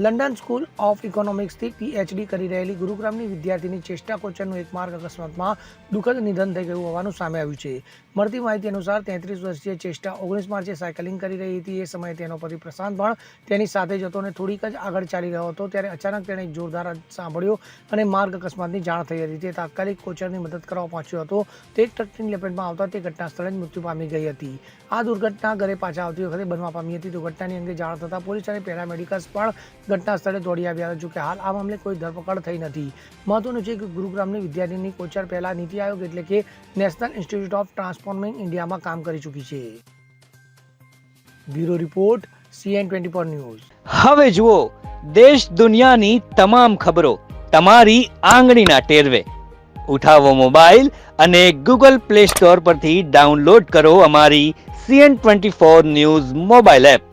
London school of ઇકોનોમિક્સથી PhD કરી રહેલી ગુરુગ્રામની વિદ્યાર્થીની ચેષ્ટા કોચરનું એક માર્ગ અકસ્માતમાં દુઃખદ નિધન થઈ ગયું હોવાનું સામે આવ્યું છે. મળતી માહિતી અનુસાર તેત્રીસ વર્ષીય ચેષ્ટા ઓગણીસ માર્ચે સાયકલિંગ કરી રહી હતી. એ સમયે તેનો પતિ પ્રશાંત પણ તેની સાથે જ હતો અને થોડીક જ આગળ ચાલી રહ્યો હતો ત્યારે અચાનક તેણે જોરદાર સાંભળ્યો અને માર્ગ અકસ્માતની જાણ થઈ હતી. તે તાત્કાલિક કોચરની મદદ કરવા પહોંચ્યો હતો. તે એક ટ્રકની લપેટમાં આવતા તે ઘટના સ્થળે જ મૃત્યુ પામી ગઈ હતી. આ દુર્ઘટના ઘરે પાછા આવતી વખતે બનવા પામી હતી. દુર્ઘટનાની અંગે જાણ થતાં પોલીસ અને પેરામેડિકલ્સ પણ ઘટના સ્થળે દોડી આવ્યા હતા. જોકે હાલ આ મામલે કોઈ ધરપકડ થઈ નથી. મહત્વનું છે કે ગુરુગ્રામની વિદ્યાર્થીની કોચર પહેલા નીતિ આયોગ એટલે કે નેશનલ ઇન્સ્ટિટ્યૂટ ઓફ ટ્રાન્સફોર્મિંગ ઇન્ડિયામાં કામ કરી ચૂકી છે. Bureau report CN twenty four news. હવે જુઓ, દેશ દુનિયાની તમામ ખબરો તમારી આંગળીના ટેરવે. ઉઠાવો મોબાઈલ અને ગૂગલ પ્લે સ્ટોર પરથી ડાઉનલોડ કરો અમારી CN twenty four news mobile app.